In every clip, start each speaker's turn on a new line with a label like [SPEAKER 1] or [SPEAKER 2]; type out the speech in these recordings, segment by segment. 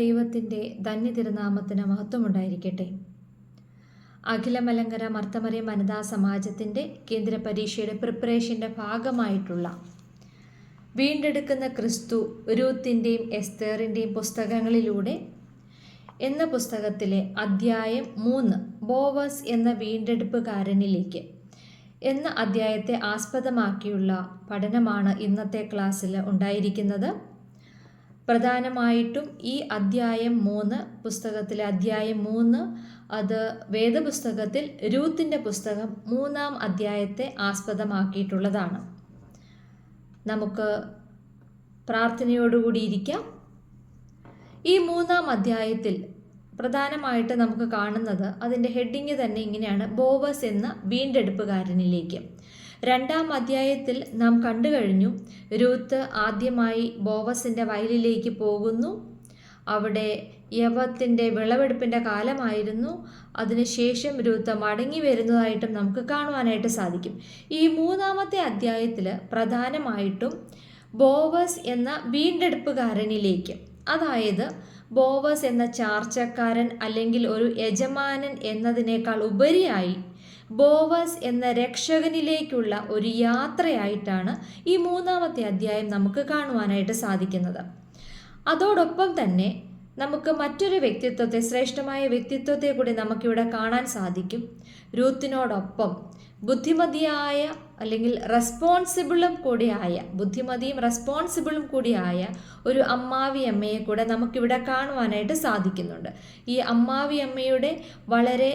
[SPEAKER 1] ദൈവത്തിൻ്റെ ധന്യതിരുനാമത്തിന് മഹത്വമുണ്ടായിരിക്കട്ടെ അഖിലമലങ്കര മർത്തമറിയ വനിതാ സമാജത്തിൻ്റെ കേന്ദ്ര പരീക്ഷയുടെ പ്രിപ്പറേഷൻ്റെ ഭാഗമായിട്ടുള്ള വീണ്ടെടുക്കുന്ന ക്രിസ്തു രൂത്തിൻ്റെയും എസ്തേറിൻ്റെയും പുസ്തകങ്ങളിലൂടെ എന്ന പുസ്തകത്തിലെ അദ്ധ്യായം മൂന്ന് ബോവസ് എന്ന വീണ്ടെടുപ്പുകാരനിലേക്ക് എന്ന അദ്ധ്യായത്തെ ആസ്പദമാക്കിയുള്ള പഠനമാണ് ഇന്നത്തെ ക്ലാസ്സിൽ ഉണ്ടായിരിക്കുന്നത് പ്രധാനമായിട്ടും ഈ അധ്യായം മൂന്ന് പുസ്തകത്തിലെ അദ്ധ്യായം മൂന്ന് അത് വേദപുസ്തകത്തിൽ രൂത്തിൻ്റെ പുസ്തകം മൂന്നാം അധ്യായത്തെ ആസ്പദമാക്കിയിട്ടുള്ളതാണ് നമുക്ക് പ്രാർത്ഥനയോടുകൂടിയിരിക്കാം ഇരിക്കാം ഈ മൂന്നാം അധ്യായത്തിൽ പ്രധാനമായിട്ട് നമുക്ക് കാണുന്നത് അതിൻ്റെ ഹെഡിങ് തന്നെ ഇങ്ങനെയാണ് ബോവസ് എന്ന വീണ്ടെടുപ്പുകാരനിലേക്ക് രണ്ടാം അധ്യായത്തിൽ നാം കണ്ടു കഴിഞ്ഞു രൂത്ത് ആദ്യമായി ബോവസിൻ്റെ വയലിലേക്ക് പോകുന്നു അവിടെ യവത്തിൻ്റെ വിളവെടുപ്പിൻ്റെ കാലമായിരുന്നു അതിനുശേഷം രൂത്ത് മടങ്ങി വരുന്നതായിട്ടും നമുക്ക് കാണുവാനായിട്ട് സാധിക്കും ഈ മൂന്നാമത്തെ അധ്യായത്തിൽ പ്രധാനമായിട്ടും ബോവസ് എന്ന വീണ്ടെടുപ്പുകാരനിലേക്ക് അതായത് ബോവസ് എന്ന ചാർച്ചക്കാരൻ അല്ലെങ്കിൽ ഒരു യജമാനൻ എന്നതിനേക്കാൾ ഉപരിയായി ബോവസ് എന്ന രക്ഷകനിലേക്കുള്ള ഒരു യാത്രയായിട്ടാണ് ഈ മൂന്നാമത്തെ അധ്യായം നമുക്ക് കാണുവാനായിട്ട് സാധിക്കുന്നത് അതോടൊപ്പം തന്നെ നമുക്ക് മറ്റൊരു വ്യക്തിത്വത്തെ ശ്രേഷ്ഠമായ വ്യക്തിത്വത്തെ കൂടി നമുക്കിവിടെ കാണാൻ സാധിക്കും രൂത്തിനോടൊപ്പം ബുദ്ധിമതിയായ അല്ലെങ്കിൽ റെസ്പോൺസിബിളും കൂടിയായ ബുദ്ധിമതിയും റെസ്പോൺസിബിളും കൂടിയായ ഒരു അമ്മാവി അമ്മയെ കൂടെ നമുക്കിവിടെ കാണുവാനായിട്ട് സാധിക്കുന്നുണ്ട് ഈ അമ്മാവി അമ്മയുടെ വളരെ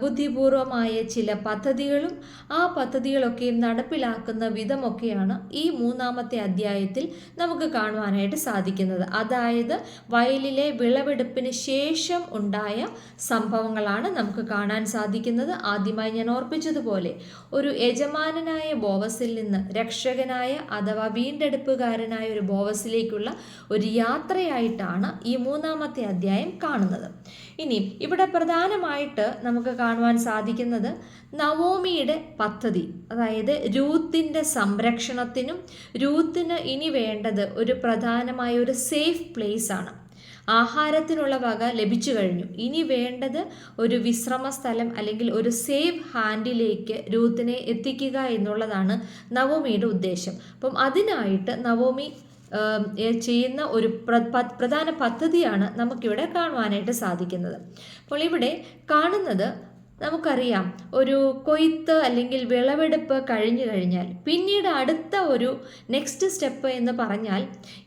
[SPEAKER 1] ബുദ്ധിപൂർവമായ ചില പദ്ധതികളും ആ പദ്ധതികളൊക്കെയും നടപ്പിലാക്കുന്ന വിധമൊക്കെയാണ് ഈ മൂന്നാമത്തെ അധ്യായത്തിൽ നമുക്ക് കാണുവാനായിട്ട് സാധിക്കുന്നത് അതായത് വയലിലെ വിളവെടുപ്പിന് ശേഷം ഉണ്ടായ സംഭവങ്ങളാണ് നമുക്ക് കാണാൻ സാധിക്കുന്നത് ആദ്യമായി ഞാൻ ഓർപ്പിച്ചതുപോലെ ഒരു യജമാനനായ ബോവസിൽ നിന്ന് രക്ഷകനായ അഥവാ വീണ്ടെടുപ്പുകാരനായ ഒരു ബോവസിലേക്കുള്ള ഒരു യാത്രയായിട്ടാണ് ഈ മൂന്നാമത്തെ അധ്യായം കാണുന്നത് ഇനി ഇവിടെ പ്രധാനമായിട്ട് നമ്മൾ നമുക്ക് കാണുവാൻ സാധിക്കുന്നത് നവോമിയുടെ പദ്ധതി അതായത് രൂത്തിൻ്റെ സംരക്ഷണത്തിനും രൂത്തിന് ഇനി വേണ്ടത് ഒരു പ്രധാനമായ ഒരു സേഫ് പ്ലേസ് ആണ് ആഹാരത്തിനുള്ള വക ലഭിച്ചു കഴിഞ്ഞു ഇനി വേണ്ടത് ഒരു വിശ്രമ സ്ഥലം അല്ലെങ്കിൽ ഒരു സേഫ് ഹാൻഡിലേക്ക് രൂത്തിനെ എത്തിക്കുക എന്നുള്ളതാണ് നവോമിയുടെ ഉദ്ദേശം അപ്പം അതിനായിട്ട് നവോമി ചെയ്യുന്ന ഒരു പ്രധാന പദ്ധതിയാണ് നമുക്കിവിടെ കാണുവാനായിട്ട് സാധിക്കുന്നത് അപ്പോൾ ഇവിടെ കാണുന്നത് നമുക്കറിയാം ഒരു കൊയ്ത്ത് അല്ലെങ്കിൽ വിളവെടുപ്പ് കഴിഞ്ഞു കഴിഞ്ഞാൽ പിന്നീട് അടുത്ത ഒരു നെക്സ്റ്റ് സ്റ്റെപ്പ് എന്ന് പറഞ്ഞാൽ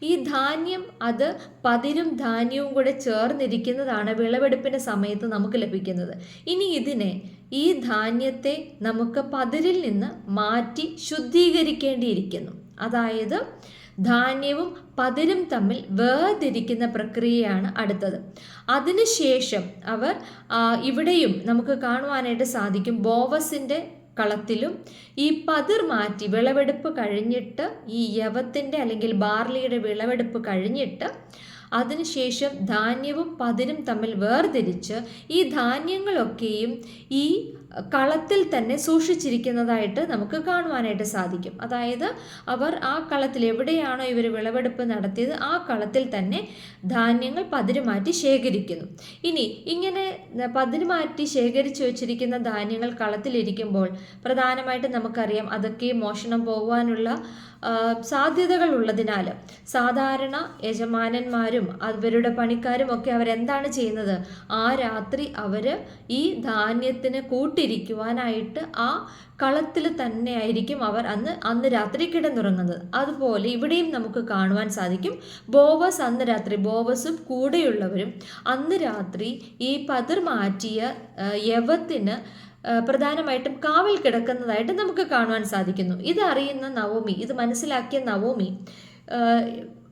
[SPEAKER 1] ഈ ധാന്യം അത് പതിരും ധാന്യവും കൂടെ ചേർന്നിരിക്കുന്നതാണ് വിളവെടുപ്പിൻ്റെ സമയത്ത് നമുക്ക് ലഭിക്കുന്നത് ഇനി ഇതിനെ ഈ ധാന്യത്തെ നമുക്ക് പതിരിൽ നിന്ന് മാറ്റി ശുദ്ധീകരിക്കേണ്ടിയിരിക്കുന്നു അതായത് ധാന്യവും പതിരും തമ്മിൽ വേർതിരിക്കുന്ന പ്രക്രിയയാണ് അടുത്തത് അതിനുശേഷം അവർ ഇവിടെയും നമുക്ക് കാണുവാനായിട്ട് സാധിക്കും ബോവസിൻ്റെ കളത്തിലും ഈ പതിർ മാറ്റി വിളവെടുപ്പ് കഴിഞ്ഞിട്ട് ഈ യവത്തിൻ്റെ അല്ലെങ്കിൽ ബാർലിയുടെ വിളവെടുപ്പ് കഴിഞ്ഞിട്ട് അതിനുശേഷം ധാന്യവും പതിരും തമ്മിൽ വേർതിരിച്ച് ഈ ധാന്യങ്ങളൊക്കെയും ഈ കളത്തിൽ തന്നെ സൂക്ഷിച്ചിരിക്കുന്നതായിട്ട് നമുക്ക് കാണുവാനായിട്ട് സാധിക്കും അതായത് അവർ ആ കളത്തിൽ എവിടെയാണോ ഇവർ വിളവെടുപ്പ് നടത്തിയത് ആ കളത്തിൽ തന്നെ ധാന്യങ്ങൾ പതിരുമാറ്റി ശേഖരിക്കുന്നു ഇനി ഇങ്ങനെ പതിരുമാറ്റി ശേഖരിച്ചു വച്ചിരിക്കുന്ന ധാന്യങ്ങൾ കളത്തിലിരിക്കുമ്പോൾ പ്രധാനമായിട്ട് നമുക്കറിയാം അതൊക്കെ മോഷണം പോകുവാനുള്ള സാധ്യതകൾ ഉള്ളതിനാൽ സാധാരണ യജമാനന്മാരും അവരുടെ പണിക്കാരും ഒക്കെ അവരെന്താണ് ചെയ്യുന്നത് ആ രാത്രി അവർ ഈ ധാന്യത്തിന് കൂട്ടിരിക്കുവാനായിട്ട് ആ കളത്തിൽ തന്നെയായിരിക്കും അവർ അന്ന് അന്ന് രാത്രി കിടന്നുറങ്ങുന്നത് അതുപോലെ ഇവിടെയും നമുക്ക് കാണുവാൻ സാധിക്കും ബോവസ് അന്ന് രാത്രി ബോവസും കൂടെയുള്ളവരും അന്ന് രാത്രി ഈ പതിർ മാറ്റിയ യവത്തിന് പ്രധാനമായിട്ടും കാവൽ കിടക്കുന്നതായിട്ട് നമുക്ക് കാണുവാൻ സാധിക്കുന്നു ഇത് അറിയുന്ന നവോമി ഇത് മനസ്സിലാക്കിയ നവോമി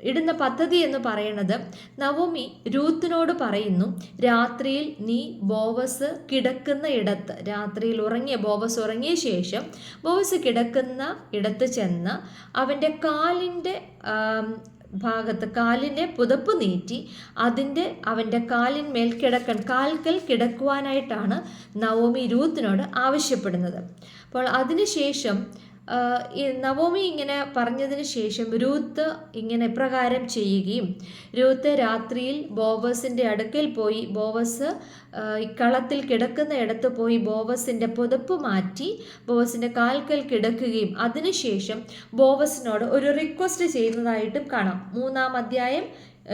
[SPEAKER 1] ഇടുന്ന പദ്ധതി എന്ന് പറയുന്നത് നവോമി രൂത്തിനോട് പറയുന്നു രാത്രിയിൽ നീ ബോവസ് കിടക്കുന്ന ഇടത്ത് രാത്രിയിൽ ഉറങ്ങിയ ബോവസ് ഉറങ്ങിയ ശേഷം ബോവസ് കിടക്കുന്ന ഇടത്ത് ചെന്ന് അവൻ്റെ കാലിൻ്റെ ഭാഗത്ത് കാലിൻ്റെ പുതപ്പ് നീറ്റി അതിൻ്റെ അവൻ്റെ കാലിന്മേൽ കിടക്കാൻ കാൽക്കൽ കിടക്കുവാനായിട്ടാണ് നവോമി രൂത്തിനോട് ആവശ്യപ്പെടുന്നത് അപ്പോൾ അതിനുശേഷം നവോമി ഇങ്ങനെ പറഞ്ഞതിന് ശേഷം രൂത്ത് ഇങ്ങനെ പ്രകാരം ചെയ്യുകയും രൂത്ത് രാത്രിയിൽ ബോവസിൻ്റെ അടുക്കൽ പോയി ബോവസ് കളത്തിൽ കിടക്കുന്ന ഇടത്ത് പോയി ബോവസിൻ്റെ പുതപ്പ് മാറ്റി ബോവസിൻ്റെ കാൽക്കൽ കിടക്കുകയും അതിനുശേഷം ബോവസിനോട് ഒരു റിക്വസ്റ്റ് ചെയ്യുന്നതായിട്ടും കാണാം മൂന്നാം അധ്യായം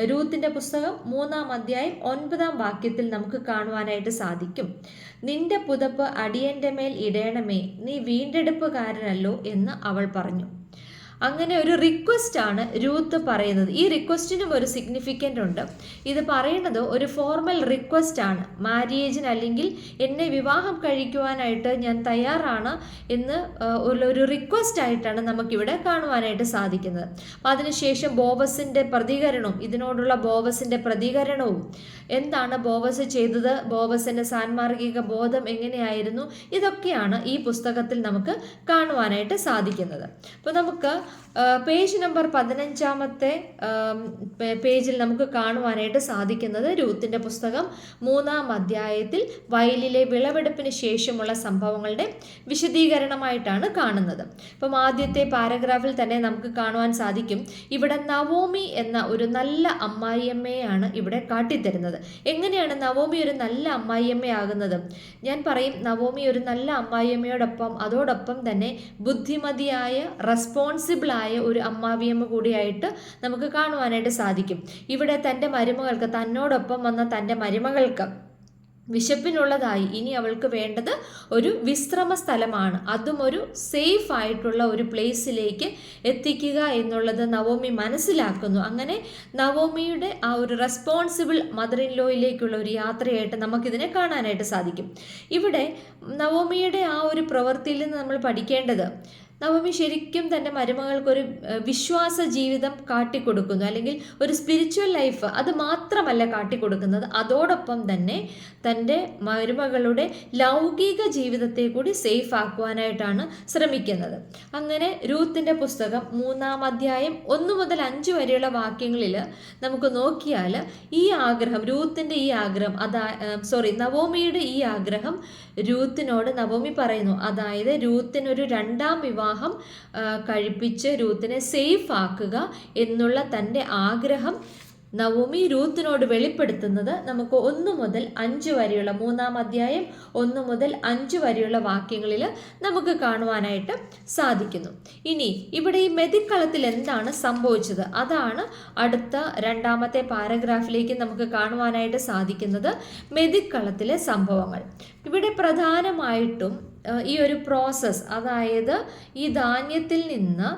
[SPEAKER 1] രൂത്തിന്റെ പുസ്തകം മൂന്നാം അധ്യായം ഒൻപതാം വാക്യത്തിൽ നമുക്ക് കാണുവാനായിട്ട് സാധിക്കും നിന്റെ പുതപ്പ് അടിയന്റെ മേൽ ഇടയണമേ നീ വീണ്ടെടുപ്പുകാരനല്ലോ എന്ന് അവൾ പറഞ്ഞു അങ്ങനെ ഒരു റിക്വസ്റ്റ് ആണ് രൂത്ത് പറയുന്നത് ഈ റിക്വസ്റ്റിനും ഒരു സിഗ്നിഫിക്കൻ്റ് ഉണ്ട് ഇത് പറയുന്നത് ഒരു ഫോർമൽ റിക്വസ്റ്റ് ആണ് മാരിയേജിന് അല്ലെങ്കിൽ എന്നെ വിവാഹം കഴിക്കുവാനായിട്ട് ഞാൻ തയ്യാറാണ് എന്ന് ഒരു റിക്വസ്റ്റ് ആയിട്ടാണ് നമുക്കിവിടെ കാണുവാനായിട്ട് സാധിക്കുന്നത് അപ്പം അതിനുശേഷം ബോബസിൻ്റെ പ്രതികരണവും ഇതിനോടുള്ള ബോബസിൻ്റെ പ്രതികരണവും എന്താണ് ബോബസ് ചെയ്തത് ബോബസിൻ്റെ സാൻമാർഗിക ബോധം എങ്ങനെയായിരുന്നു ഇതൊക്കെയാണ് ഈ പുസ്തകത്തിൽ നമുക്ക് കാണുവാനായിട്ട് സാധിക്കുന്നത് അപ്പോൾ നമുക്ക് പേജ് നമ്പർ പതിനഞ്ചാമത്തെ പേജിൽ നമുക്ക് കാണുവാനായിട്ട് സാധിക്കുന്നത് രൂത്തിൻ്റെ പുസ്തകം മൂന്നാം അധ്യായത്തിൽ വയലിലെ വിളവെടുപ്പിന് ശേഷമുള്ള സംഭവങ്ങളുടെ വിശദീകരണമായിട്ടാണ് കാണുന്നത് അപ്പം ആദ്യത്തെ പാരഗ്രാഫിൽ തന്നെ നമുക്ക് കാണുവാൻ സാധിക്കും ഇവിടെ നവോമി എന്ന ഒരു നല്ല അമ്മായിയമ്മയാണ് ഇവിടെ കാട്ടിത്തരുന്നത് എങ്ങനെയാണ് നവോമി ഒരു നല്ല അമ്മായിയമ്മയാകുന്നത് ഞാൻ പറയും നവോമി ഒരു നല്ല അമ്മായിയമ്മയോടൊപ്പം അതോടൊപ്പം തന്നെ ബുദ്ധിമതിയായ റെസ്പോൺസിബിൾ ആയ ഒരു അമ്മാവിയമ്മ കൂടിയായിട്ട് നമുക്ക് കാണുവാനായിട്ട് സാധിക്കും ഇവിടെ തൻ്റെ മരുമകൾക്ക് തന്നോടൊപ്പം വന്ന തൻ്റെ മരുമകൾക്ക് വിശപ്പിനുള്ളതായി ഇനി അവൾക്ക് വേണ്ടത് ഒരു വിശ്രമ സ്ഥലമാണ് അതും ഒരു സേഫ് ആയിട്ടുള്ള ഒരു പ്ലേസിലേക്ക് എത്തിക്കുക എന്നുള്ളത് നവോമി മനസ്സിലാക്കുന്നു അങ്ങനെ നവോമിയുടെ ആ ഒരു റെസ്പോൺസിബിൾ മദർ ഇൻ ലോയിലേക്കുള്ള ഒരു യാത്രയായിട്ട് നമുക്കിതിനെ കാണാനായിട്ട് സാധിക്കും ഇവിടെ നവോമിയുടെ ആ ഒരു പ്രവൃത്തിയിൽ നിന്ന് നമ്മൾ പഠിക്കേണ്ടത് നവമി ശരിക്കും തൻ്റെ മരുമകൾക്കൊരു വിശ്വാസ ജീവിതം കാട്ടിക്കൊടുക്കുന്നു അല്ലെങ്കിൽ ഒരു സ്പിരിച്വൽ ലൈഫ് അത് മാത്രമല്ല കാട്ടിക്കൊടുക്കുന്നത് അതോടൊപ്പം തന്നെ തൻ്റെ മരുമകളുടെ ലൗകിക ജീവിതത്തെ കൂടി സേഫ് ആക്കുവാനായിട്ടാണ് ശ്രമിക്കുന്നത് അങ്ങനെ രൂത്തിൻ്റെ പുസ്തകം മൂന്നാം അധ്യായം ഒന്ന് മുതൽ അഞ്ച് വരെയുള്ള വാക്യങ്ങളിൽ നമുക്ക് നോക്കിയാൽ ഈ ആഗ്രഹം രൂത്തിൻ്റെ ഈ ആഗ്രഹം അതാ സോറി നവോമിയുടെ ഈ ആഗ്രഹം രൂത്തിനോട് നവോമി പറയുന്നു അതായത് രൂത്തിനൊരു രണ്ടാം വിവാഹം വിവാഹം കഴിപ്പിച്ച് രൂത്തിനെ സേഫ് ആക്കുക എന്നുള്ള തൻ്റെ ആഗ്രഹം നവോമി രൂത്തിനോട് വെളിപ്പെടുത്തുന്നത് നമുക്ക് ഒന്ന് മുതൽ അഞ്ച് വരെയുള്ള മൂന്നാം അധ്യായം ഒന്ന് മുതൽ അഞ്ച് വരെയുള്ള വാക്യങ്ങളിൽ നമുക്ക് കാണുവാനായിട്ട് സാധിക്കുന്നു ഇനി ഇവിടെ ഈ മെതിക്കളത്തിൽ എന്താണ് സംഭവിച്ചത് അതാണ് അടുത്ത രണ്ടാമത്തെ പാരഗ്രാഫിലേക്ക് നമുക്ക് കാണുവാനായിട്ട് സാധിക്കുന്നത് മെതിക്കളത്തിലെ സംഭവങ്ങൾ ഇവിടെ പ്രധാനമായിട്ടും ഈ ഒരു പ്രോസസ്സ് അതായത് ഈ ധാന്യത്തിൽ നിന്ന്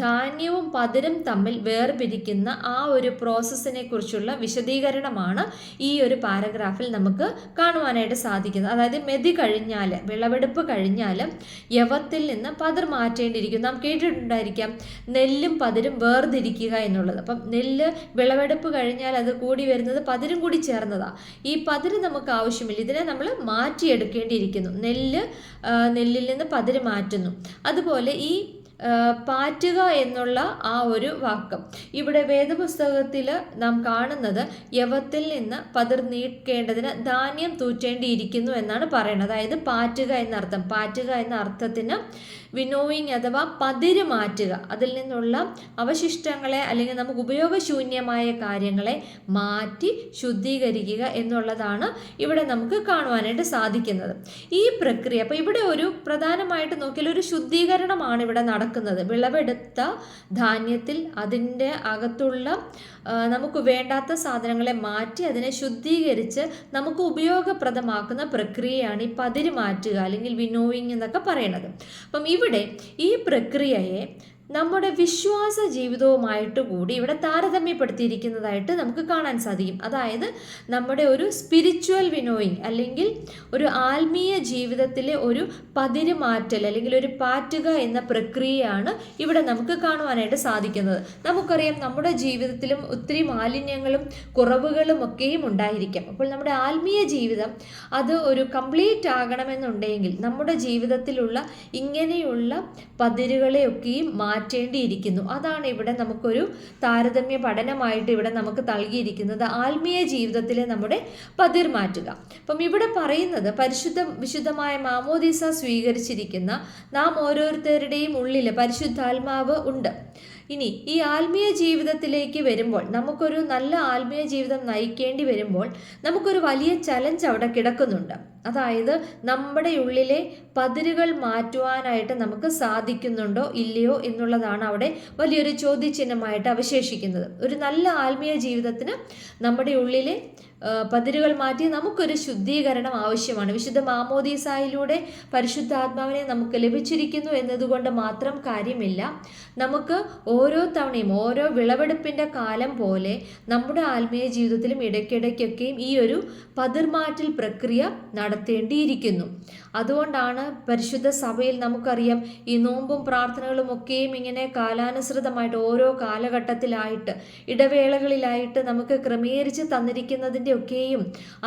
[SPEAKER 1] ധാന്യവും പതിരും തമ്മിൽ വേർപിരിക്കുന്ന ആ ഒരു പ്രോസസ്സിനെ കുറിച്ചുള്ള വിശദീകരണമാണ് ഈ ഒരു പാരഗ്രാഫിൽ നമുക്ക് കാണുവാനായിട്ട് സാധിക്കുന്നത് അതായത് മെതി കഴിഞ്ഞാൽ വിളവെടുപ്പ് കഴിഞ്ഞാൽ യവത്തിൽ നിന്ന് പതിർ മാറ്റേണ്ടിയിരിക്കും നാം കേട്ടിട്ടുണ്ടായിരിക്കാം നെല്ലും പതിരും വേർതിരിക്കുക എന്നുള്ളത് അപ്പം നെല്ല് വിളവെടുപ്പ് കഴിഞ്ഞാൽ അത് കൂടി വരുന്നത് പതിരും കൂടി ചേർന്നതാണ് ഈ പതിര് നമുക്ക് ആവശ്യമില്ല ഇതിനെ നമ്മൾ മാറ്റിയെടുക്കേണ്ടിയിരിക്കുന്നു നെല്ല് നെല്ലിൽ നിന്ന് പതിര് മാറ്റുന്നു അതുപോലെ ഈ പാറ്റുക എന്നുള്ള ആ ഒരു വാക്കം ഇവിടെ വേദപുസ്തകത്തിൽ നാം കാണുന്നത് യവത്തിൽ നിന്ന് പതിർ നീക്കേണ്ടതിന് ധാന്യം തൂറ്റേണ്ടിയിരിക്കുന്നു എന്നാണ് പറയുന്നത് അതായത് പാറ്റുക എന്നർത്ഥം പാറ്റുക എന്ന അർത്ഥത്തിന് വിനോയിങ് അഥവാ പതിര് മാറ്റുക അതിൽ നിന്നുള്ള അവശിഷ്ടങ്ങളെ അല്ലെങ്കിൽ നമുക്ക് ഉപയോഗശൂന്യമായ കാര്യങ്ങളെ മാറ്റി ശുദ്ധീകരിക്കുക എന്നുള്ളതാണ് ഇവിടെ നമുക്ക് കാണുവാനായിട്ട് സാധിക്കുന്നത് ഈ പ്രക്രിയ അപ്പോൾ ഇവിടെ ഒരു പ്രധാനമായിട്ട് നോക്കിയാൽ ഒരു ശുദ്ധീകരണമാണ് ഇവിടെ നടക്കുന്നത് വിളവെടുത്ത ധാന്യത്തിൽ അതിൻ്റെ അകത്തുള്ള നമുക്ക് വേണ്ടാത്ത സാധനങ്ങളെ മാറ്റി അതിനെ ശുദ്ധീകരിച്ച് നമുക്ക് ഉപയോഗപ്രദമാക്കുന്ന പ്രക്രിയയാണ് ഈ പതിര് മാറ്റുക അല്ലെങ്കിൽ വിനോയിങ് എന്നൊക്കെ പറയണത് അപ്പം ഇവിടെ ഈ പ്രക്രിയയെ നമ്മുടെ വിശ്വാസ ജീവിതവുമായിട്ട് കൂടി ഇവിടെ താരതമ്യപ്പെടുത്തിയിരിക്കുന്നതായിട്ട് നമുക്ക് കാണാൻ സാധിക്കും അതായത് നമ്മുടെ ഒരു സ്പിരിച്വൽ വിനോയിങ് അല്ലെങ്കിൽ ഒരു ആത്മീയ ജീവിതത്തിലെ ഒരു മാറ്റൽ അല്ലെങ്കിൽ ഒരു പാറ്റുക എന്ന പ്രക്രിയയാണ് ഇവിടെ നമുക്ക് കാണുവാനായിട്ട് സാധിക്കുന്നത് നമുക്കറിയാം നമ്മുടെ ജീവിതത്തിലും ഒത്തിരി മാലിന്യങ്ങളും കുറവുകളും ഒക്കെയും ഉണ്ടായിരിക്കാം അപ്പോൾ നമ്മുടെ ആത്മീയ ജീവിതം അത് ഒരു കംപ്ലീറ്റ് ആകണമെന്നുണ്ടെങ്കിൽ നമ്മുടെ ജീവിതത്തിലുള്ള ഇങ്ങനെയുള്ള പതിരുകളെയൊക്കെയും മാ മാറ്റേണ്ടിയിരിക്കുന്നു അതാണ് ഇവിടെ നമുക്കൊരു താരതമ്യ പഠനമായിട്ട് ഇവിടെ നമുക്ക് നൽകിയിരിക്കുന്നത് ആത്മീയ ജീവിതത്തിലെ നമ്മുടെ പതിർ മാറ്റുക അപ്പം ഇവിടെ പറയുന്നത് പരിശുദ്ധ വിശുദ്ധമായ മാമോദീസ സ്വീകരിച്ചിരിക്കുന്ന നാം ഓരോരുത്തരുടെയും ഉള്ളിൽ പരിശുദ്ധാത്മാവ് ഉണ്ട് ഇനി ഈ ആത്മീയ ജീവിതത്തിലേക്ക് വരുമ്പോൾ നമുക്കൊരു നല്ല ആത്മീയ ജീവിതം നയിക്കേണ്ടി വരുമ്പോൾ നമുക്കൊരു വലിയ ചലഞ്ച് അവിടെ കിടക്കുന്നുണ്ട് അതായത് നമ്മുടെ ഉള്ളിലെ പതിരുകൾ മാറ്റുവാനായിട്ട് നമുക്ക് സാധിക്കുന്നുണ്ടോ ഇല്ലയോ എന്നുള്ളതാണ് അവിടെ വലിയൊരു ചോദ്യചിഹ്നമായിട്ട് അവശേഷിക്കുന്നത് ഒരു നല്ല ആത്മീയ ജീവിതത്തിന് നമ്മുടെ ഉള്ളിലെ പതിരുകൾ മാറ്റി നമുക്കൊരു ശുദ്ധീകരണം ആവശ്യമാണ് വിശുദ്ധ മാമോദീസായിലൂടെ പരിശുദ്ധാത്മാവിനെ നമുക്ക് ലഭിച്ചിരിക്കുന്നു എന്നതുകൊണ്ട് മാത്രം കാര്യമില്ല നമുക്ക് ഓരോ തവണയും ഓരോ വിളവെടുപ്പിൻ്റെ കാലം പോലെ നമ്മുടെ ആത്മീയ ജീവിതത്തിലും ഇടയ്ക്കിടയ്ക്കൊക്കെയും ഈ ഒരു പതിർമാറ്റൽ പ്രക്രിയ നടത്തേണ്ടിയിരിക്കുന്നു അതുകൊണ്ടാണ് പരിശുദ്ധ സഭയിൽ നമുക്കറിയാം ഈ നോമ്പും പ്രാർത്ഥനകളും ഒക്കെയും ഇങ്ങനെ കാലാനുസൃതമായിട്ട് ഓരോ കാലഘട്ടത്തിലായിട്ട് ഇടവേളകളിലായിട്ട് നമുക്ക് ക്രമീകരിച്ച് തന്നിരിക്കുന്നതിൻ്റെ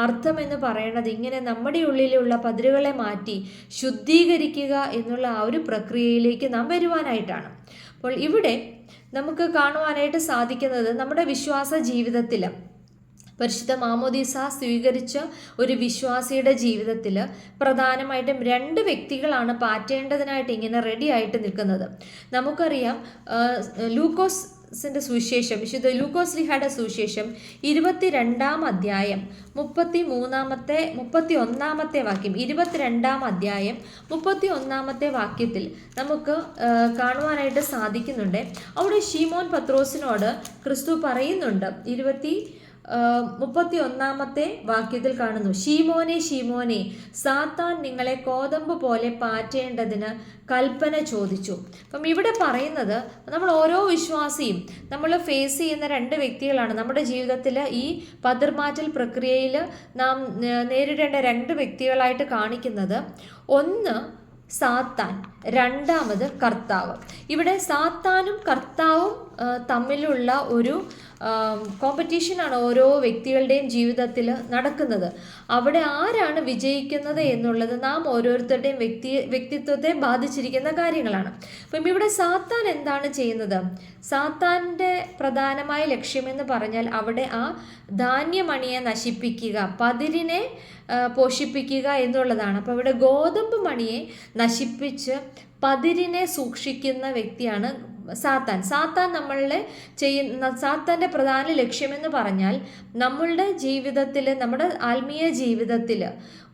[SPEAKER 1] അർത്ഥം എന്ന് പറയുന്നത് ഇങ്ങനെ നമ്മുടെ ഉള്ളിലുള്ള പതിരുകളെ മാറ്റി ശുദ്ധീകരിക്കുക എന്നുള്ള ആ ഒരു പ്രക്രിയയിലേക്ക് നാം വരുവാനായിട്ടാണ് അപ്പോൾ ഇവിടെ നമുക്ക് കാണുവാനായിട്ട് സാധിക്കുന്നത് നമ്മുടെ വിശ്വാസ ജീവിതത്തിൽ പരിശുദ്ധ മാമോദീസ സ്വീകരിച്ച ഒരു വിശ്വാസിയുടെ ജീവിതത്തിൽ പ്രധാനമായിട്ടും രണ്ട് വ്യക്തികളാണ് പാറ്റേണ്ടതിനായിട്ട് ഇങ്ങനെ റെഡി ആയിട്ട് നിൽക്കുന്നത് നമുക്കറിയാം ലൂക്കോസ് ലൂക്കോസിൻ്റെ സുവിശേഷം വിശുദ്ധ ലൂക്കോസ് ലിഹയുടെ സുവിശേഷം ഇരുപത്തിരണ്ടാം അധ്യായം മുപ്പത്തി മൂന്നാമത്തെ മുപ്പത്തി ഒന്നാമത്തെ വാക്യം ഇരുപത്തിരണ്ടാം അധ്യായം മുപ്പത്തി ഒന്നാമത്തെ വാക്യത്തിൽ നമുക്ക് കാണുവാനായിട്ട് സാധിക്കുന്നുണ്ട് അവിടെ ഷീമോൻ പത്രോസിനോട് ക്രിസ്തു പറയുന്നുണ്ട് ഇരുപത്തി മുപ്പത്തി ഒന്നാമത്തെ വാക്യത്തിൽ കാണുന്നു ഷീമോനെ ഷീമോനെ സാത്താൻ നിങ്ങളെ കോതമ്പ് പോലെ പാറ്റേണ്ടതിന് കൽപ്പന ചോദിച്ചു അപ്പം ഇവിടെ പറയുന്നത് നമ്മൾ ഓരോ വിശ്വാസിയും നമ്മൾ ഫേസ് ചെയ്യുന്ന രണ്ട് വ്യക്തികളാണ് നമ്മുടെ ജീവിതത്തിൽ ഈ പതിർമാറ്റൽ പ്രക്രിയയിൽ നാം നേരിടേണ്ട രണ്ട് വ്യക്തികളായിട്ട് കാണിക്കുന്നത് ഒന്ന് സാത്താൻ രണ്ടാമത് കർത്താവ് ഇവിടെ സാത്താനും കർത്താവും തമ്മിലുള്ള ഒരു കോമ്പറ്റീഷനാണ് ഓരോ വ്യക്തികളുടെയും ജീവിതത്തിൽ നടക്കുന്നത് അവിടെ ആരാണ് വിജയിക്കുന്നത് എന്നുള്ളത് നാം ഓരോരുത്തരുടെയും വ്യക്തി വ്യക്തിത്വത്തെ ബാധിച്ചിരിക്കുന്ന കാര്യങ്ങളാണ് അപ്പം ഇവിടെ സാത്താൻ എന്താണ് ചെയ്യുന്നത് സാത്താൻ്റെ പ്രധാനമായ ലക്ഷ്യമെന്ന് പറഞ്ഞാൽ അവിടെ ആ ധാന്യമണിയെ നശിപ്പിക്കുക പതിരിനെ പോഷിപ്പിക്കുക എന്നുള്ളതാണ് അപ്പോൾ ഇവിടെ ഗോതമ്പ് മണിയെ നശിപ്പിച്ച് പതിരിനെ സൂക്ഷിക്കുന്ന വ്യക്തിയാണ് സാത്താൻ സാത്താൻ നമ്മളുടെ ചെയ്യുന്ന സാത്താൻ്റെ പ്രധാന ലക്ഷ്യമെന്ന് പറഞ്ഞാൽ നമ്മളുടെ ജീവിതത്തിൽ നമ്മുടെ ആത്മീയ ജീവിതത്തിൽ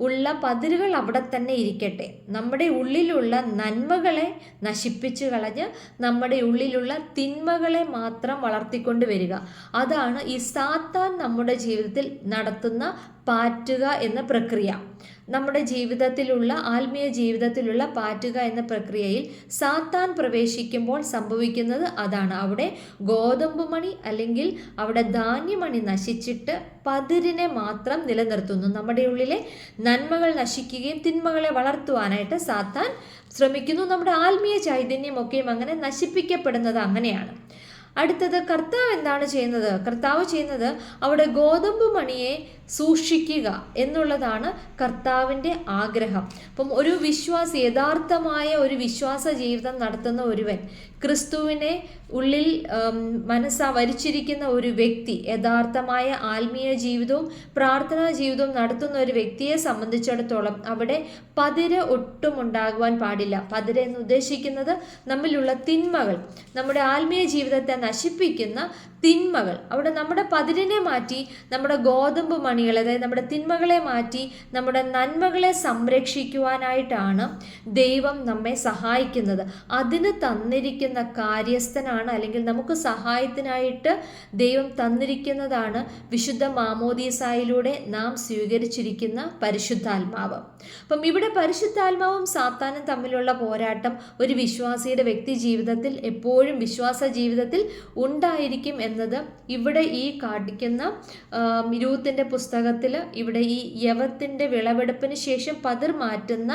[SPEAKER 1] ഉള്ള പതിരുകൾ അവിടെ തന്നെ ഇരിക്കട്ടെ നമ്മുടെ ഉള്ളിലുള്ള നന്മകളെ നശിപ്പിച്ചു കളഞ്ഞ് നമ്മുടെ ഉള്ളിലുള്ള തിന്മകളെ മാത്രം വളർത്തിക്കൊണ്ട് വരിക അതാണ് ഈ സാത്താൻ നമ്മുടെ ജീവിതത്തിൽ നടത്തുന്ന പാറ്റുക എന്ന പ്രക്രിയ നമ്മുടെ ജീവിതത്തിലുള്ള ആത്മീയ ജീവിതത്തിലുള്ള പാറ്റുക എന്ന പ്രക്രിയയിൽ സാത്താൻ പ്രവേശിക്കുമ്പോൾ സംഭവിക്കുന്നത് അതാണ് അവിടെ ഗോതമ്പ് മണി അല്ലെങ്കിൽ അവിടെ ധാന്യമണി നശിച്ചിട്ട് പതിരിനെ മാത്രം നിലനിർത്തുന്നു നമ്മുടെ ഉള്ളിലെ നന്മകൾ നശിക്കുകയും തിന്മകളെ വളർത്തുവാനായിട്ട് സാത്താൻ ശ്രമിക്കുന്നു നമ്മുടെ ആത്മീയ ചൈതന്യമൊക്കെയും അങ്ങനെ നശിപ്പിക്കപ്പെടുന്നത് അങ്ങനെയാണ് അടുത്തത് കർത്താവ് എന്താണ് ചെയ്യുന്നത് കർത്താവ് ചെയ്യുന്നത് അവിടെ ഗോതമ്പ് മണിയെ സൂക്ഷിക്കുക എന്നുള്ളതാണ് കർത്താവിൻ്റെ ആഗ്രഹം അപ്പം ഒരു വിശ്വാസി യഥാർത്ഥമായ ഒരു വിശ്വാസ ജീവിതം നടത്തുന്ന ഒരുവൻ ക്രിസ്തുവിനെ ഉള്ളിൽ മനസ്സവരിച്ചിരിക്കുന്ന ഒരു വ്യക്തി യഥാർത്ഥമായ ആത്മീയ ജീവിതവും പ്രാർത്ഥനാ ജീവിതവും നടത്തുന്ന ഒരു വ്യക്തിയെ സംബന്ധിച്ചിടത്തോളം അവിടെ പതിര ഒട്ടും ഉണ്ടാകുവാൻ പാടില്ല പതിര എന്ന് ഉദ്ദേശിക്കുന്നത് നമ്മിലുള്ള തിന്മകൾ നമ്മുടെ ആത്മീയ ജീവിതത്തെ നശിപ്പിക്കുന്ന തിന്മകൾ അവിടെ നമ്മുടെ പതിരിനെ മാറ്റി നമ്മുടെ ഗോതമ്പ് മണികൾ അതായത് നമ്മുടെ തിന്മകളെ മാറ്റി നമ്മുടെ നന്മകളെ സംരക്ഷിക്കുവാനായിട്ടാണ് ദൈവം നമ്മെ സഹായിക്കുന്നത് അതിന് തന്നിരിക്കുന്ന തന്നിരിക്കുന്ന കാര്യസ്ഥനാണ് അല്ലെങ്കിൽ നമുക്ക് സഹായത്തിനായിട്ട് ദൈവം തന്നിരിക്കുന്നതാണ് വിശുദ്ധ മാമോദീസായിലൂടെ നാം സ്വീകരിച്ചിരിക്കുന്ന പരിശുദ്ധാത്മാവ് അപ്പം ഇവിടെ പരിശുദ്ധാത്മാവും സാത്താനും തമ്മിലുള്ള പോരാട്ടം ഒരു വിശ്വാസിയുടെ വ്യക്തി ജീവിതത്തിൽ എപ്പോഴും വിശ്വാസ ജീവിതത്തിൽ ഉണ്ടായിരിക്കും എന്നത് ഇവിടെ ഈ കാട്ടിക്കുന്ന മിരൂത്തിൻ്റെ പുസ്തകത്തിൽ ഇവിടെ ഈ യവത്തിൻ്റെ വിളവെടുപ്പിന് ശേഷം പതിർ മാറ്റുന്ന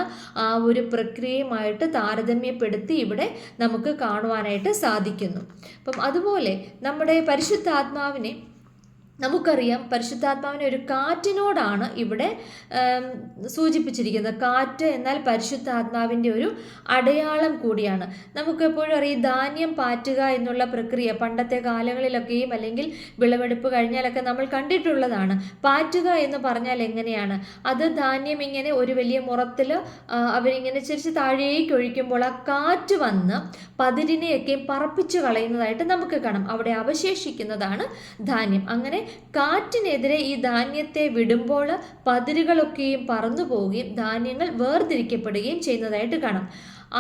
[SPEAKER 1] ആ ഒരു പ്രക്രിയയുമായിട്ട് താരതമ്യപ്പെടുത്തി ഇവിടെ നമുക്ക് കാണാം കാണുവാനായിട്ട് സാധിക്കുന്നു അപ്പം അതുപോലെ നമ്മുടെ പരിശുദ്ധാത്മാവിനെ ആത്മാവിനെ നമുക്കറിയാം പരിശുദ്ധാത്മാവിനെ ഒരു കാറ്റിനോടാണ് ഇവിടെ സൂചിപ്പിച്ചിരിക്കുന്നത് കാറ്റ് എന്നാൽ പരിശുദ്ധാത്മാവിൻ്റെ ഒരു അടയാളം കൂടിയാണ് നമുക്കെപ്പോഴും അറിയാം ധാന്യം പാറ്റുക എന്നുള്ള പ്രക്രിയ പണ്ടത്തെ കാലങ്ങളിലൊക്കെയും അല്ലെങ്കിൽ വിളവെടുപ്പ് കഴിഞ്ഞാലൊക്കെ നമ്മൾ കണ്ടിട്ടുള്ളതാണ് പാറ്റുക എന്ന് പറഞ്ഞാൽ എങ്ങനെയാണ് അത് ധാന്യം ഇങ്ങനെ ഒരു വലിയ മുറത്തിൽ അവരിങ്ങനെ ചിരിച്ച് താഴേക്ക് ഒഴിക്കുമ്പോൾ ആ കാറ്റ് വന്ന് പതിരിനെയൊക്കെയും പറപ്പിച്ചു കളയുന്നതായിട്ട് നമുക്ക് കാണാം അവിടെ അവശേഷിക്കുന്നതാണ് ധാന്യം അങ്ങനെ കാറ്റിനെതിരെ ഈ ധാന്യത്തെ വിടുമ്പോൾ പതിരുകളൊക്കെയും പറന്നു പോവുകയും ധാന്യങ്ങൾ വേർതിരിക്കപ്പെടുകയും ചെയ്യുന്നതായിട്ട് കാണാം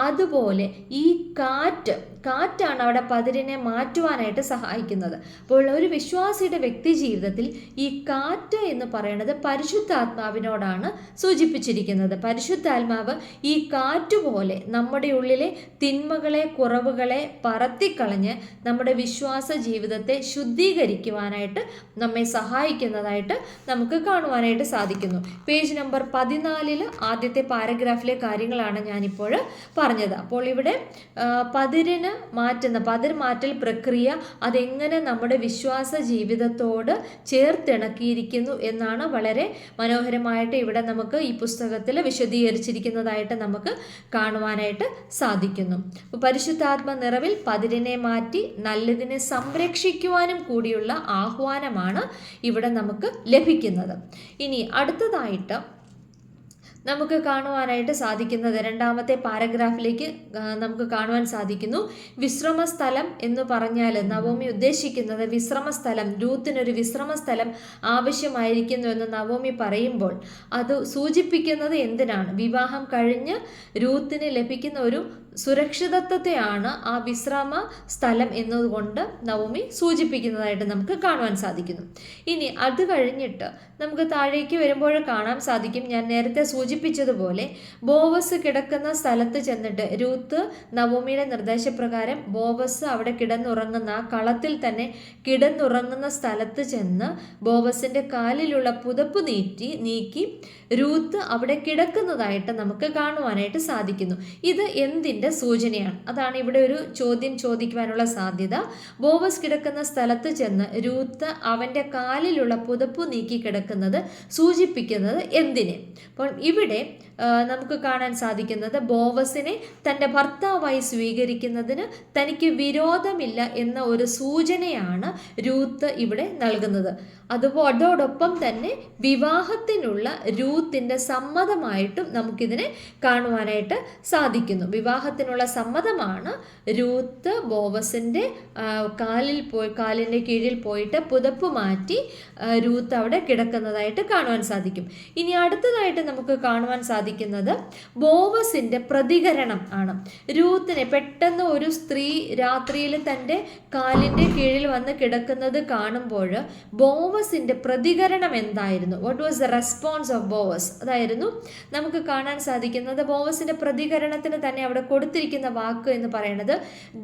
[SPEAKER 1] അതുപോലെ ഈ കാറ്റ് കാറ്റാണ് അവിടെ പതിരിനെ മാറ്റുവാനായിട്ട് സഹായിക്കുന്നത് അപ്പോൾ ഒരു വിശ്വാസിയുടെ വ്യക്തി ജീവിതത്തിൽ ഈ കാറ്റ് എന്ന് പറയുന്നത് പരിശുദ്ധാത്മാവിനോടാണ് സൂചിപ്പിച്ചിരിക്കുന്നത് പരിശുദ്ധാത്മാവ് ഈ കാറ്റുപോലെ നമ്മുടെ ഉള്ളിലെ തിന്മകളെ കുറവുകളെ പറത്തിക്കളഞ്ഞ് നമ്മുടെ വിശ്വാസ ജീവിതത്തെ ശുദ്ധീകരിക്കുവാനായിട്ട് നമ്മെ സഹായിക്കുന്നതായിട്ട് നമുക്ക് കാണുവാനായിട്ട് സാധിക്കുന്നു പേജ് നമ്പർ പതിനാലിൽ ആദ്യത്തെ പാരഗ്രാഫിലെ കാര്യങ്ങളാണ് ഞാനിപ്പോൾ പറഞ്ഞത് അപ്പോൾ ഇവിടെ പതിരിന് മാറ്റുന്ന അപ്പോൾ അതിൽ മാറ്റൽ പ്രക്രിയ അതെങ്ങനെ നമ്മുടെ വിശ്വാസ ജീവിതത്തോട് ചേർത്തിണക്കിയിരിക്കുന്നു എന്നാണ് വളരെ മനോഹരമായിട്ട് ഇവിടെ നമുക്ക് ഈ പുസ്തകത്തിൽ വിശദീകരിച്ചിരിക്കുന്നതായിട്ട് നമുക്ക് കാണുവാനായിട്ട് സാധിക്കുന്നു പരിശുദ്ധാത്മ നിറവിൽ പതിരിനെ മാറ്റി നല്ലതിനെ സംരക്ഷിക്കുവാനും കൂടിയുള്ള ആഹ്വാനമാണ് ഇവിടെ നമുക്ക് ലഭിക്കുന്നത് ഇനി അടുത്തതായിട്ട് നമുക്ക് കാണുവാനായിട്ട് സാധിക്കുന്നത് രണ്ടാമത്തെ പാരഗ്രാഫിലേക്ക് നമുക്ക് കാണുവാൻ സാധിക്കുന്നു വിശ്രമസ്ഥലം എന്ന് പറഞ്ഞാൽ നവോമി ഉദ്ദേശിക്കുന്നത് വിശ്രമസ്ഥലം വിശ്രമ വിശ്രമസ്ഥലം ആവശ്യമായിരിക്കുന്നു എന്ന് നവോമി പറയുമ്പോൾ അത് സൂചിപ്പിക്കുന്നത് എന്തിനാണ് വിവാഹം കഴിഞ്ഞ് രൂത്തിന് ലഭിക്കുന്ന ഒരു സുരക്ഷിതത്വത്തെയാണ് ആ വിശ്രാമ സ്ഥലം എന്നതുകൊണ്ട് നവമി സൂചിപ്പിക്കുന്നതായിട്ട് നമുക്ക് കാണുവാൻ സാധിക്കുന്നു ഇനി അത് കഴിഞ്ഞിട്ട് നമുക്ക് താഴേക്ക് വരുമ്പോൾ കാണാൻ സാധിക്കും ഞാൻ നേരത്തെ സൂചിപ്പിച്ചതുപോലെ ബോവസ് കിടക്കുന്ന സ്ഥലത്ത് ചെന്നിട്ട് രൂത്ത് നവമിയുടെ നിർദ്ദേശപ്രകാരം ബോവസ് അവിടെ കിടന്നുറങ്ങുന്ന ആ കളത്തിൽ തന്നെ കിടന്നുറങ്ങുന്ന സ്ഥലത്ത് ചെന്ന് ബോവസിൻ്റെ കാലിലുള്ള പുതപ്പ് നീറ്റി നീക്കി രൂത്ത് അവിടെ കിടക്കുന്നതായിട്ട് നമുക്ക് കാണുവാനായിട്ട് സാധിക്കുന്നു ഇത് എന്തിൻ്റെ എന്നതിൻ്റെ സൂചനയാണ് അതാണ് ഇവിടെ ഒരു ചോദ്യം ചോദിക്കുവാനുള്ള സാധ്യത ബോവസ് കിടക്കുന്ന സ്ഥലത്ത് ചെന്ന് രൂത്ത് അവൻ്റെ കാലിലുള്ള പുതപ്പ് നീക്കി കിടക്കുന്നത് സൂചിപ്പിക്കുന്നത് എന്തിനെ അപ്പോൾ ഇവിടെ നമുക്ക് കാണാൻ സാധിക്കുന്നത് ബോവസിനെ തൻ്റെ ഭർത്താവായി സ്വീകരിക്കുന്നതിന് തനിക്ക് വിരോധമില്ല എന്ന ഒരു സൂചനയാണ് രൂത്ത് ഇവിടെ നൽകുന്നത് അതുപോ അതോടൊപ്പം തന്നെ വിവാഹത്തിനുള്ള രൂത്തിൻ്റെ സമ്മതമായിട്ടും നമുക്കിതിനെ കാണുവാനായിട്ട് സാധിക്കുന്നു വിവാഹത്തിനുള്ള സമ്മതമാണ് രൂത്ത് ബോവസിൻ്റെ കാലിൽ പോയി കാലിൻ്റെ കീഴിൽ പോയിട്ട് പുതപ്പ് മാറ്റി രൂത്ത് അവിടെ കിടക്കുന്നതായിട്ട് കാണുവാൻ സാധിക്കും ഇനി അടുത്തതായിട്ട് നമുക്ക് കാണുവാൻ സാധിക്കും സാധിക്കുന്നത് ബോവസിൻ്റെ പ്രതികരണം ആണ് രൂത്തിനെ പെട്ടെന്ന് ഒരു സ്ത്രീ രാത്രിയിൽ തൻ്റെ കാലിൻ്റെ കീഴിൽ വന്ന് കിടക്കുന്നത് കാണുമ്പോൾ ബോവസിൻ്റെ പ്രതികരണം എന്തായിരുന്നു what was the response of Boaz അതായിരുന്നു നമുക്ക് കാണാൻ സാധിക്കുന്നത് ബോവസിൻ്റെ പ്രതികരണത്തിന് തന്നെ അവിടെ കൊടുത്തിരിക്കുന്ന വാക്ക് എന്ന് പറയുന്നത്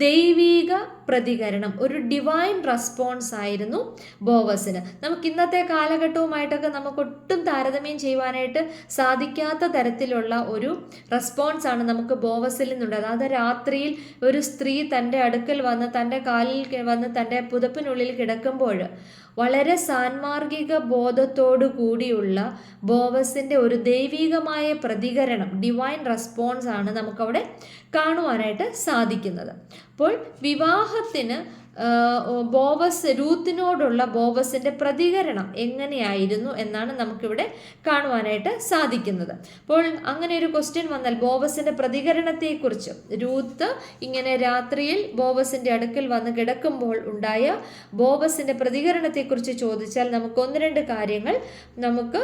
[SPEAKER 1] ദൈവീക പ്രതികരണം ഒരു ഡിവൈൻ റെസ്പോൺസ് ആയിരുന്നു ബോവസിന് നമുക്ക് ഇന്നത്തെ കാലഘട്ടവുമായിട്ടൊക്കെ നമുക്ക് ഒട്ടും താരതമ്യം ചെയ്യുവാനായിട്ട് സാധിക്കാത്ത തരത്തിൽ തരത്തിലുള്ള ഒരു റെസ്പോൺസ് ആണ് നമുക്ക് ബോവസിൽ നിന്നുണ്ടായത് അത് രാത്രിയിൽ ഒരു സ്ത്രീ തൻ്റെ അടുക്കൽ വന്ന് തൻ്റെ കാലിൽ വന്ന് തൻ്റെ പുതപ്പിനുള്ളിൽ കിടക്കുമ്പോൾ വളരെ സാൻമാർഗിക ബോധത്തോടു കൂടിയുള്ള ബോവസിൻ്റെ ഒരു ദൈവികമായ പ്രതികരണം ഡിവൈൻ റെസ്പോൺസ് ആണ് നമുക്കവിടെ കാണുവാനായിട്ട് സാധിക്കുന്നത് അപ്പോൾ വിവാഹത്തിന് ബോവസ് രൂത്തിനോടുള്ള ബോവസിൻ്റെ പ്രതികരണം എങ്ങനെയായിരുന്നു എന്നാണ് നമുക്കിവിടെ കാണുവാനായിട്ട് സാധിക്കുന്നത് അപ്പോൾ അങ്ങനെ ഒരു ക്വസ്റ്റ്യൻ വന്നാൽ ബോവസിൻ്റെ പ്രതികരണത്തെക്കുറിച്ച് രൂത്ത് ഇങ്ങനെ രാത്രിയിൽ ബോവസിൻ്റെ അടുക്കൽ വന്ന് കിടക്കുമ്പോൾ ഉണ്ടായ ബോവസിൻ്റെ പ്രതികരണത്തെക്കുറിച്ച് ചോദിച്ചാൽ നമുക്ക് ഒന്ന് രണ്ട് കാര്യങ്ങൾ നമുക്ക്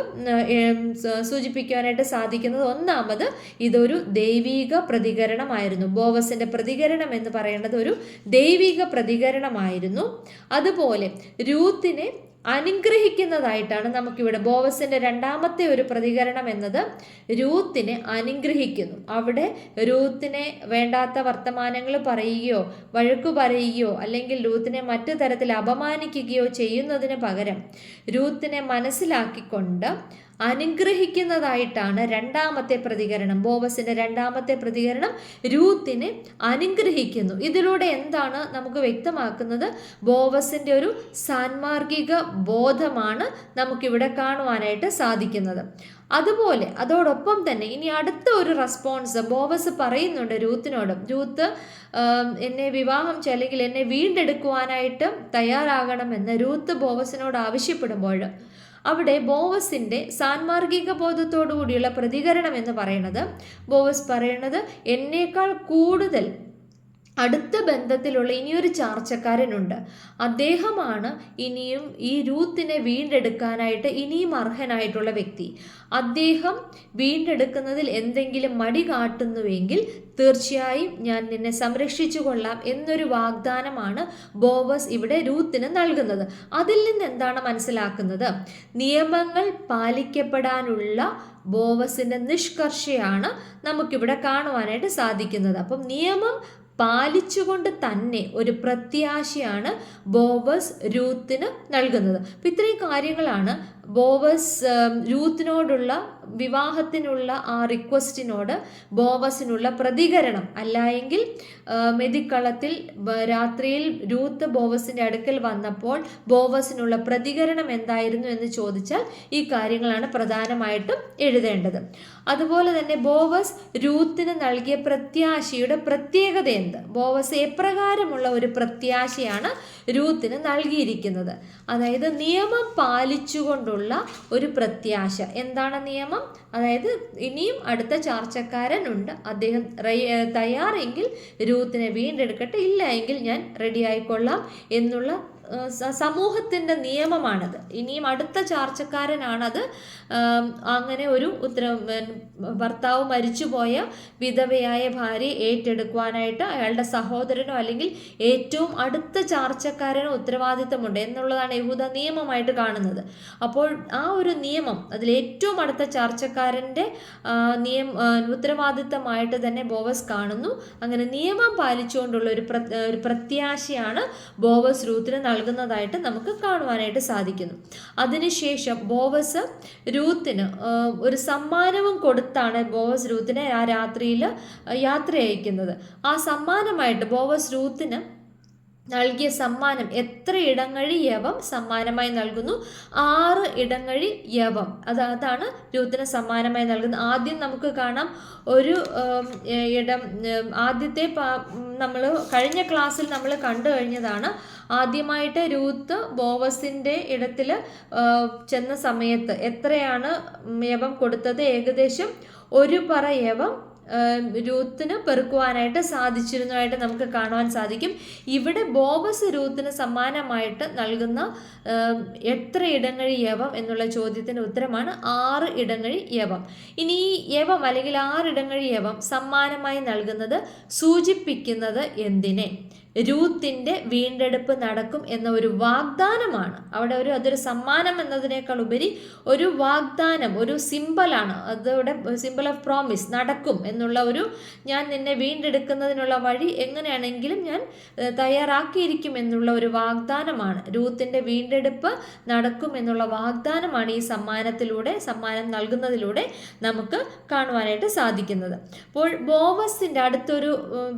[SPEAKER 1] സൂചിപ്പിക്കുവാനായിട്ട് സാധിക്കുന്നത് ഒന്നാമത് ഇതൊരു ദൈവീക പ്രതികരണമായിരുന്നു ബോവസിൻ്റെ പ്രതികരണം എന്ന് പറയുന്നത് ഒരു ദൈവിക പ്രതികരണം കാരണമായിരുന്നു അതുപോലെ രൂത്തിനെ അനുഗ്രഹിക്കുന്നതായിട്ടാണ് നമുക്കിവിടെ ബോവസിന്റെ രണ്ടാമത്തെ ഒരു പ്രതികരണം എന്നത് രൂത്തിനെ അനുഗ്രഹിക്കുന്നു അവിടെ രൂത്തിനെ വേണ്ടാത്ത വർത്തമാനങ്ങൾ പറയുകയോ വഴക്കു പറയുകയോ അല്ലെങ്കിൽ രൂത്തിനെ മറ്റു തരത്തിൽ അപമാനിക്കുകയോ ചെയ്യുന്നതിന് പകരം രൂത്തിനെ മനസ്സിലാക്കിക്കൊണ്ട് അനുഗ്രഹിക്കുന്നതായിട്ടാണ് രണ്ടാമത്തെ പ്രതികരണം ബോവസിന്റെ രണ്ടാമത്തെ പ്രതികരണം രൂത്തിനെ അനുഗ്രഹിക്കുന്നു ഇതിലൂടെ എന്താണ് നമുക്ക് വ്യക്തമാക്കുന്നത് ബോവസിന്റെ ഒരു സാൻമാർഗിക ബോധമാണ് നമുക്കിവിടെ കാണുവാനായിട്ട് സാധിക്കുന്നത് അതുപോലെ അതോടൊപ്പം തന്നെ ഇനി അടുത്ത ഒരു റെസ്പോൺസ് ബോവസ് പറയുന്നുണ്ട് രൂത്തിനോട് രൂത്ത് എന്നെ വിവാഹം അല്ലെങ്കിൽ എന്നെ വീണ്ടെടുക്കുവാനായിട്ട് തയ്യാറാകണമെന്ന് രൂത്ത് ബോവസിനോട് ആവശ്യപ്പെടുമ്പോൾ അവിടെ ബോവസിൻ്റെ സാൻമാർഗിക ബോധത്തോടു കൂടിയുള്ള പ്രതികരണം എന്ന് പറയുന്നത് ബോവസ് പറയുന്നത് എന്നേക്കാൾ കൂടുതൽ അടുത്ത ബന്ധത്തിലുള്ള ഇനിയൊരു ചാർച്ചക്കാരനുണ്ട് അദ്ദേഹമാണ് ഇനിയും ഈ രൂത്തിനെ വീണ്ടെടുക്കാനായിട്ട് ഇനിയും അർഹനായിട്ടുള്ള വ്യക്തി അദ്ദേഹം വീണ്ടെടുക്കുന്നതിൽ എന്തെങ്കിലും മടി കാട്ടുന്നുവെങ്കിൽ തീർച്ചയായും ഞാൻ നിന്നെ സംരക്ഷിച്ചു കൊള്ളാം എന്നൊരു വാഗ്ദാനമാണ് ബോവസ് ഇവിടെ രൂത്തിന് നൽകുന്നത് അതിൽ നിന്ന് എന്താണ് മനസ്സിലാക്കുന്നത് നിയമങ്ങൾ പാലിക്കപ്പെടാനുള്ള ബോവസിന്റെ നിഷ്കർഷയാണ് നമുക്കിവിടെ കാണുവാനായിട്ട് സാധിക്കുന്നത് അപ്പം നിയമം പാലിച്ചുകൊണ്ട് തന്നെ ഒരു പ്രത്യാശയാണ് ബോബസ് രൂത്തിന് നൽകുന്നത് അപ്പം ഇത്രയും കാര്യങ്ങളാണ് ബോബസ് രൂത്തിനോടുള്ള വിവാഹത്തിനുള്ള ആ റിക്വസ്റ്റിനോട് ബോവസിനുള്ള പ്രതികരണം അല്ലായെങ്കിൽ മെതിക്കളത്തിൽ രാത്രിയിൽ രൂത്ത് ബോവസിൻ്റെ അടുക്കൽ വന്നപ്പോൾ ബോവസിനുള്ള പ്രതികരണം എന്തായിരുന്നു എന്ന് ചോദിച്ചാൽ ഈ കാര്യങ്ങളാണ് പ്രധാനമായിട്ടും എഴുതേണ്ടത് അതുപോലെ തന്നെ ബോവസ് രൂത്തിന് നൽകിയ പ്രത്യാശയുടെ പ്രത്യേകത എന്ത് ബോവസ് എപ്രകാരമുള്ള ഒരു പ്രത്യാശയാണ് രൂത്തിന് നൽകിയിരിക്കുന്നത് അതായത് നിയമം പാലിച്ചുകൊണ്ടുള്ള ഒരു പ്രത്യാശ എന്താണ് നിയമം നോക്കാം അതായത് ഇനിയും അടുത്ത ചർച്ചക്കാരൻ ഉണ്ട് അദ്ദേഹം തയ്യാറെങ്കിൽ രൂത്തിനെ വീണ്ടെടുക്കട്ടെ ഇല്ല എങ്കിൽ ഞാൻ റെഡി ആയിക്കൊള്ളാം എന്നുള്ള സമൂഹത്തിൻ്റെ നിയമമാണത് ഇനിയും അടുത്ത ചാർച്ചക്കാരനാണത് അങ്ങനെ ഒരു ഉത്തര ഭർത്താവ് മരിച്ചുപോയ വിധവയായ ഭാര്യ ഏറ്റെടുക്കുവാനായിട്ട് അയാളുടെ സഹോദരനോ അല്ലെങ്കിൽ ഏറ്റവും അടുത്ത ചാർച്ചക്കാരനോ ഉത്തരവാദിത്തമുണ്ട് എന്നുള്ളതാണ് യഹൂദ നിയമമായിട്ട് കാണുന്നത് അപ്പോൾ ആ ഒരു നിയമം അതിൽ ഏറ്റവും അടുത്ത ചാർച്ചക്കാരൻ്റെ നിയമ ഉത്തരവാദിത്തമായിട്ട് തന്നെ ബോവസ് കാണുന്നു അങ്ങനെ നിയമം പാലിച്ചുകൊണ്ടുള്ള ഒരു പ്രത്യാശയാണ് ബോവസ് രൂത്തിന് നൽകുന്നത് നൽകുന്നതായിട്ട് നമുക്ക് കാണുവാനായിട്ട് സാധിക്കുന്നു അതിനുശേഷം ബോവസ് രൂത്തിന് ഒരു സമ്മാനവും കൊടുത്താണ് ബോവസ് രൂത്തിനെ ആ രാത്രിയിൽ യാത്ര അയക്കുന്നത് ആ സമ്മാനമായിട്ട് ബോവസ് രൂത്തിന് നൽകിയ സമ്മാനം എത്ര ഇടങ്ങഴി യവം സമ്മാനമായി നൽകുന്നു ആറ് ഇടങ്ങഴി യവം അത് അതാണ് രൂത്തിന് സമ്മാനമായി നൽകുന്നത് ആദ്യം നമുക്ക് കാണാം ഒരു ഇടം ആദ്യത്തെ നമ്മൾ കഴിഞ്ഞ ക്ലാസ്സിൽ നമ്മൾ കണ്ടു കഴിഞ്ഞതാണ് ആദ്യമായിട്ട് രൂത്ത് ബോവസിൻ്റെ ഇടത്തിൽ ചെന്ന സമയത്ത് എത്രയാണ് യവം കൊടുത്തത് ഏകദേശം ഒരു പറ യവം രൂത്തിന് പെറുക്കുവാനായിട്ട് സാധിച്ചിരുന്നതായിട്ട് നമുക്ക് കാണുവാൻ സാധിക്കും ഇവിടെ ബോബസ് രൂത്തിന് സമ്മാനമായിട്ട് നൽകുന്ന എത്ര ഇടങ്ങഴി യവം എന്നുള്ള ചോദ്യത്തിൻ്റെ ഉത്തരമാണ് ആറ് ഇടങ്ങഴി യവം ഇനി ഈ യവം അല്ലെങ്കിൽ ആറ് ഇടങ്ങഴി യവം സമ്മാനമായി നൽകുന്നത് സൂചിപ്പിക്കുന്നത് എന്തിനെ രൂത്തിൻ്റെ വീണ്ടെടുപ്പ് നടക്കും എന്ന ഒരു വാഗ്ദാനമാണ് അവിടെ ഒരു അതൊരു സമ്മാനം എന്നതിനേക്കാൾ ഉപരി ഒരു വാഗ്ദാനം ഒരു സിമ്പലാണ് അതോടെ സിമ്പിൾ ഓഫ് പ്രോമിസ് നടക്കും എന്ന് എന്നുള്ള ഒരു ഞാൻ നിന്നെ വീണ്ടെടുക്കുന്നതിനുള്ള വഴി എങ്ങനെയാണെങ്കിലും ഞാൻ തയ്യാറാക്കിയിരിക്കും എന്നുള്ള ഒരു വാഗ്ദാനമാണ് രൂത്തിൻ്റെ വീണ്ടെടുപ്പ് നടക്കും എന്നുള്ള വാഗ്ദാനമാണ് ഈ സമ്മാനത്തിലൂടെ സമ്മാനം നൽകുന്നതിലൂടെ നമുക്ക് കാണുവാനായിട്ട് സാധിക്കുന്നത് അപ്പോൾ ബോവസിൻ്റെ അടുത്തൊരു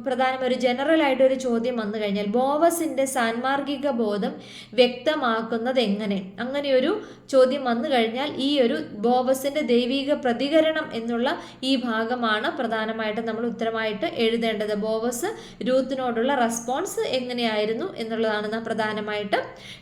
[SPEAKER 1] പ്രധാന ഒരു ജനറലായിട്ട് ഒരു ചോദ്യം വന്നു കഴിഞ്ഞാൽ ബോവസിൻ്റെ സാൻമാർഗിക ബോധം വ്യക്തമാക്കുന്നത് എങ്ങനെ അങ്ങനെയൊരു ചോദ്യം വന്നു കഴിഞ്ഞാൽ ഈ ഒരു ബോവസിൻ്റെ ദൈവിക പ്രതികരണം എന്നുള്ള ഈ ഭാഗമാണ് പ്രധാനമായിട്ടും നമ്മൾ ഉത്തരമായിട്ട് എഴുതേണ്ടത് ബോവസ് രൂത്തിനോടുള്ള റെസ്പോൺസ് എങ്ങനെയായിരുന്നു എന്നുള്ളതാണ് നാം പ്രധാനമായിട്ട്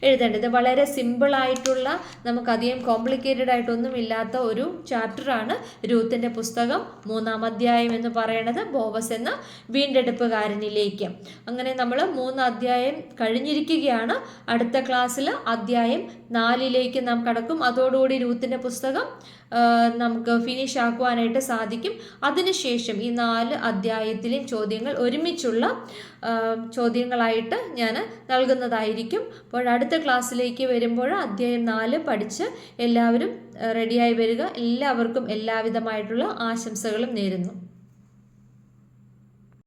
[SPEAKER 1] എഴുതേണ്ടത് വളരെ സിമ്പിളായിട്ടുള്ള നമുക്കധികം കോംപ്ലിക്കേറ്റഡ് ആയിട്ടൊന്നും ഇല്ലാത്ത ഒരു ചാപ്റ്ററാണ് രൂത്തിൻ്റെ പുസ്തകം മൂന്നാം അധ്യായം എന്ന് പറയണത് ബോവസ് എന്ന വീണ്ടെടുപ്പുകാരനിലേക്ക് അങ്ങനെ നമ്മൾ മൂന്ന് അധ്യായം കഴിഞ്ഞിരിക്കുകയാണ് അടുത്ത ക്ലാസ്സിൽ അധ്യായം നാലിലേക്ക് നാം കടക്കും അതോടുകൂടി രൂത്തിൻ്റെ പുസ്തകം നമുക്ക് ഫിനിഷ് ആക്കുവാനായിട്ട് സാധിക്കും അതിനുശേഷം ഈ നാല് അധ്യായത്തിലെയും ചോദ്യങ്ങൾ ഒരുമിച്ചുള്ള ചോദ്യങ്ങളായിട്ട് ഞാൻ നൽകുന്നതായിരിക്കും അപ്പോൾ അടുത്ത ക്ലാസ്സിലേക്ക് വരുമ്പോൾ അധ്യായം നാല് പഠിച്ച് എല്ലാവരും റെഡിയായി വരിക എല്ലാവർക്കും എല്ലാവിധമായിട്ടുള്ള ആശംസകളും നേരുന്നു